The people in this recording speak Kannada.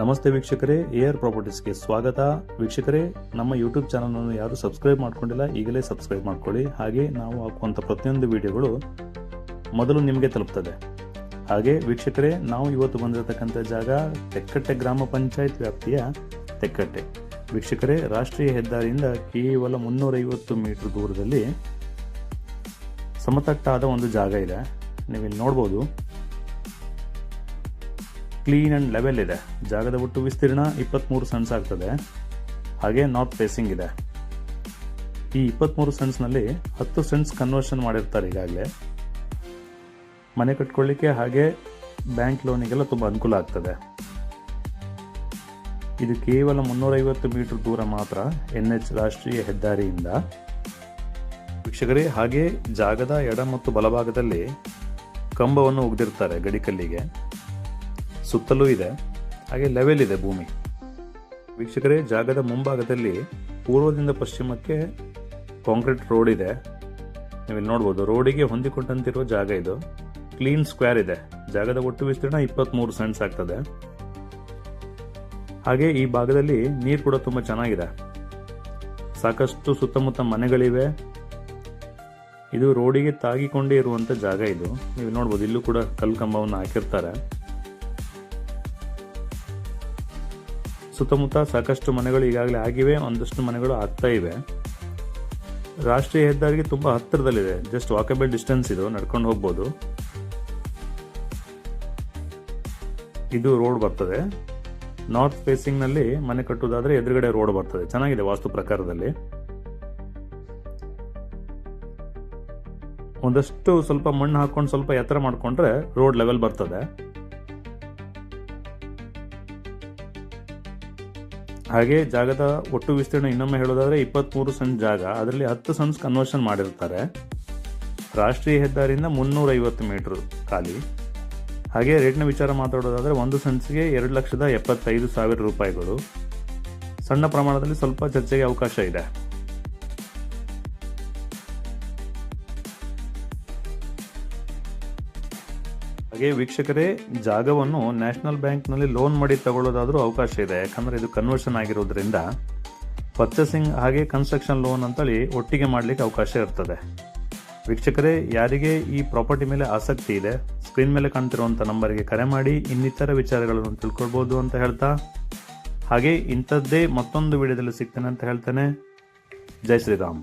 ನಮಸ್ತೆ ವೀಕ್ಷಕರೇ ಎಆರ್ ಪ್ರಾಪರ್ಟೀಸ್ಗೆ ಸ್ವಾಗತ. ವೀಕ್ಷಕರೇ, ನಮ್ಮ ಯೂಟ್ಯೂಬ್ ಚಾನಲನ್ನು ಯಾರು ಸಬ್ಸ್ಕ್ರೈಬ್ ಮಾಡ್ಕೊಂಡಿಲ್ಲ, ಈಗಲೇ ಸಬ್ಸ್ಕ್ರೈಬ್ ಮಾಡ್ಕೊಳ್ಳಿ. ಹಾಗೆ ನಾವು ಹಾಕುವಂಥ ಪ್ರತಿಯೊಂದು ವಿಡಿಯೋಗಳು ಮೊದಲು ನಿಮಗೆ ತಲುಪ್ತದೆ. ಹಾಗೆ ವೀಕ್ಷಕರೇ, ನಾವು ಇವತ್ತು ಬಂದಿರತಕ್ಕಂಥ ಜಾಗ ತೆಕ್ಕಟ್ಟೆ ಗ್ರಾಮ ಪಂಚಾಯತ್ ವ್ಯಾಪ್ತಿಯ ತೆಕ್ಕಟ್ಟೆ. ವೀಕ್ಷಕರೇ, ರಾಷ್ಟ್ರೀಯ ಹೆದ್ದಾರಿಯಿಂದ ಕೇವಲ ಮುನ್ನೂರೈವತ್ತು ಮೀಟರ್ ದೂರದಲ್ಲಿ ಸಮತಟ್ಟಾದ ಒಂದು ಜಾಗ ಇದೆ. ನೀವಿಲ್ಲಿ ನೋಡ್ಬೋದು. ಕ್ಲೀನ್ ಆ್ಯಂಡ್ ಲೆವೆಲ್ ಇದೆ. ಜಾಗದ ಒಟ್ಟು ವಿಸ್ತೀರ್ಣ ಇಪ್ಪತ್ತ್ಮೂರು ಸೆನ್ಸ್ ಆಗ್ತದೆ. ಹಾಗೆ ನಾರ್ತ್ ಫೇಸಿಂಗ್ ಇದೆ. ಈ ಇಪ್ಪತ್ತ್ಮೂರು ಸೆನ್ಸ್ನಲ್ಲಿ ಹತ್ತು ಸೆನ್ಸ್ ಕನ್ವರ್ಷನ್ ಮಾಡಿರ್ತಾರೆ ಈಗಾಗಲೇ. ಮನೆ ಕಟ್ಕೊಳ್ಳಿಕ್ಕೆ ಹಾಗೆ ಬ್ಯಾಂಕ್ ಲೋನಿಗೆಲ್ಲ ತುಂಬ ಅನುಕೂಲ ಆಗ್ತದೆ. ಇದು ಕೇವಲ ಮುನ್ನೂರೈವತ್ತು ಮೀಟರ್ ದೂರ ಮಾತ್ರ ಎನ್ ಎಚ್ ರಾಷ್ಟ್ರೀಯ ಹೆದ್ದಾರಿಯಿಂದ. ವೀಕ್ಷಕರೇ, ಹಾಗೆ ಜಾಗದ ಎಡ ಮತ್ತು ಬಲಭಾಗದಲ್ಲಿ ಕಂಬವನ್ನು ಒಗ್ದಿರ್ತಾರೆ ಗಡಿಕಲ್ಲಿಗೆ ಸುತ್ತಲೂ ಇದೆ. ಹಾಗೆ ಲೆವೆಲ್ ಇದೆ ಭೂಮಿ. ವೀಕ್ಷಕರೇ, ಜಾಗದ ಮುಂಭಾಗದಲ್ಲಿ ಪೂರ್ವದಿಂದ ಪಶ್ಚಿಮಕ್ಕೆ ಕಾಂಕ್ರೀಟ್ ರೋಡ್ ಇದೆ. ನೀವು ನೋಡ್ಬೋದು ರೋಡಿಗೆ ಹೊಂದಿಕೊಂಡಂತಿರುವ ಜಾಗ ಇದು. ಕ್ಲೀನ್ ಸ್ಕ್ವೇರ್ ಇದೆ. ಜಾಗದ ಒಟ್ಟು ವಿಸ್ತೀರ್ಣ ಇಪ್ಪತ್ತ್ಮೂರು ಸೆಂಟ್ಸ್ ಆಗ್ತದೆ. ಹಾಗೆ ಈ ಭಾಗದಲ್ಲಿ ನೀರು ಕೂಡ ತುಂಬ ಚೆನ್ನಾಗಿದೆ. ಸಾಕಷ್ಟು ಸುತ್ತಮುತ್ತ ಮನೆಗಳಿವೆ. ಇದು ರೋಡಿಗೆ ತಾಗಿಕೊಂಡೇ ಇರುವಂಥ ಜಾಗ ಇದು. ನೀವು ನೋಡ್ಬೋದು, ಇಲ್ಲೂ ಕೂಡ ಕಲ್ಲು ಕಂಬವನ್ನು ಹಾಕಿರ್ತಾರೆ. ಸುತ್ತಮುತ್ತ ಸಾಕಷ್ಟು ಮನೆಗಳು ಈಗಾಗಲೇ ಆಗಿವೆ, ಒಂದಷ್ಟು ಮನೆಗಳು ಆಗ್ತಾ ಇವೆ. ರಾಷ್ಟ್ರೀಯ ಹೆದ್ದಾರಿಗೆ ತುಂಬ ಹತ್ತಿರದಲ್ಲಿದೆ. ಜಸ್ಟ್ ವಾಕಬಲ್ ಡಿಸ್ಟೆನ್ಸ್ ಇದು, ನಡ್ಕೊಂಡು ಹೋಗ್ಬೋದು. ಇದು ರೋಡ್ ಬರ್ತದೆ. ನಾರ್ತ್ ಫೇಸಿಂಗ್ನಲ್ಲಿ ಮನೆ ಕಟ್ಟುವುದಾದ್ರೆ ಎದುರುಗಡೆ ರೋಡ್ ಬರ್ತದೆ. ಚೆನ್ನಾಗಿದೆ ವಾಸ್ತು ಪ್ರಕಾರದಲ್ಲಿ. ಒಂದಷ್ಟು ಸ್ವಲ್ಪ ಮಣ್ಣು ಹಾಕೊಂಡು ಸ್ವಲ್ಪ ಎತ್ತರ ಮಾಡಿಕೊಂಡ್ರೆ ರೋಡ್ ಲೆವೆಲ್ ಬರ್ತದೆ. ಹಾಗೆ ಜಾಗದ ಒಟ್ಟು ವಿಸ್ತೀರ್ಣ ಇನ್ನೊಮ್ಮೆ ಹೇಳೋದಾದ್ರೆ ಇಪ್ಪತ್ತ್ಮೂರು ಸಣ್ಣ ಜಾಗ. ಅದರಲ್ಲಿ ಹತ್ತು ಸನ್ಸ್ ಕನ್ವರ್ಷನ್ ಮಾಡಿರ್ತಾರೆ. ರಾಷ್ಟ್ರೀಯ ಹೆದ್ದಾರಿಯಿಂದ ಮುನ್ನೂರೈವತ್ತು ಮೀಟರ್ ಖಾಲಿ. ಹಾಗೆ ರೇಟ್ನ ವಿಚಾರ ಮಾತಾಡೋದಾದರೆ ಒಂದು ಸನ್ಸ್ಗೆ ಎರಡು ಲಕ್ಷದ ಎಪ್ಪತ್ತೈದು ಸಾವಿರ ರೂಪಾಯಿಗಳು. ಸಣ್ಣ ಪ್ರಮಾಣದಲ್ಲಿ ಸ್ವಲ್ಪ ಚರ್ಚೆಗೆ ಅವಕಾಶ ಇದೆ. ಹಾಗೆ ವೀಕ್ಷಕರೇ, ಜಾಗವನ್ನು ನ್ಯಾಷನಲ್ ಬ್ಯಾಂಕ್ನಲ್ಲಿ ಲೋನ್ ಮಾಡಿ ತಗೊಳ್ಳೋದಾದ್ರೂ ಅವಕಾಶ ಇದೆ. ಯಾಕಂದ್ರೆ ಇದು ಕನ್ವರ್ಷನ್ ಆಗಿರೋದ್ರಿಂದ ಪರ್ಚೇಸಿಂಗ್ ಹಾಗೆ ಕನ್ಸ್ಟ್ರಕ್ಷನ್ ಲೋನ್ ಅಂತೇಳಿ ಒಟ್ಟಿಗೆ ಮಾಡಲಿಕ್ಕೆ ಅವಕಾಶ ಇರ್ತದೆ. ವೀಕ್ಷಕರೇ, ಯಾರಿಗೆ ಈ ಪ್ರಾಪರ್ಟಿ ಮೇಲೆ ಆಸಕ್ತಿ ಇದೆ ಸ್ಕ್ರೀನ್ ಮೇಲೆ ಕಾಣ್ತಿರುವಂಥ ನಂಬರ್ಗೆ ಕರೆ ಮಾಡಿ, ಇನ್ನಿತರ ವಿಚಾರಗಳನ್ನು ತಿಳ್ಕೊಳ್ಬೋದು ಅಂತ ಹೇಳ್ತಾ, ಹಾಗೆ ಇಂಥದ್ದೇ ಮತ್ತೊಂದು ವಿಡಿಯೋದಲ್ಲಿ ಸಿಗ್ತೇನೆ ಅಂತ ಹೇಳ್ತೇನೆ. ಜೈ ಶ್ರೀರಾಮ್.